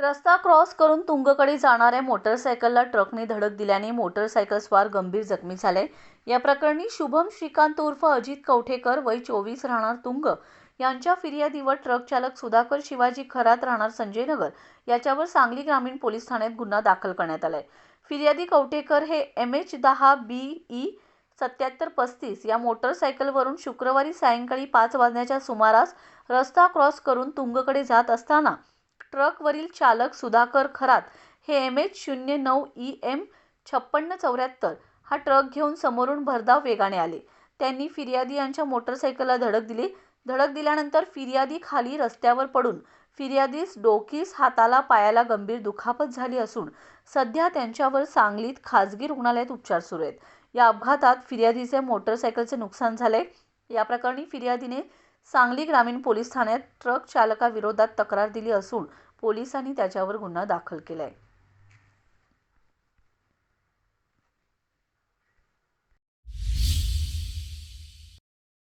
रस्ता क्रॉस करून तुंगकडे जाणाऱ्या मोटरसायकलला ट्रकने धडक दिल्याने मोटरसायकलस्वार गंभीर जखमी झाले. या प्रकरणी शुभम श्रीकांत उर्फ अजित कवठेकर वय चोवीस राहणार तुंग. यांच्या फिर्यादीवर ट्रक चालक सुधाकर शिवाजी खरात राहणार संजयनगर याच्यावर सांगली ग्रामीण पोलीस ठाण्यात गुन्हा दाखल करण्यात आलाय. फिर्यादी कवठेकर हे एम एच दहा बी ई सत्याहत्तर पस्तीस या मोटरसायकलवरून शुक्रवारी सायंकाळी पाच वाजण्याच्या सुमारास रस्ता क्रॉस करून तुंगकडे जात असताना ट्रकवरील चालक सुधाकर खरात हे एम एच शून्य नऊ ई एम छप्पन्न चौऱ्याहत्तर हा ट्रक घेऊन समोरून भरधाव वेगाने आले. त्यांनी फिर्यादी यांच्या मोटरसायकलला धडक दिली. धडक दिल्यानंतर फिर्यादी खाली रस्त्यावर पडून फिर्यादीस डोकीस हाताला पायाला गंभीर दुखापत झाली असून सध्या त्यांच्यावर सांगलीत खाजगी रुग्णालयात उपचार सुरू आहेत. या अपघातात फिर्यादीचे मोटरसायकलचे नुकसान झाले. या प्रकरणी फिर्यादीने सांगली ग्रामीण पोलीस ठाण्यात ट्रक चालकाविरोधात तक्रार दिली असून पोलिसांनी त्याच्यावर गुन्हा दाखल केला आहे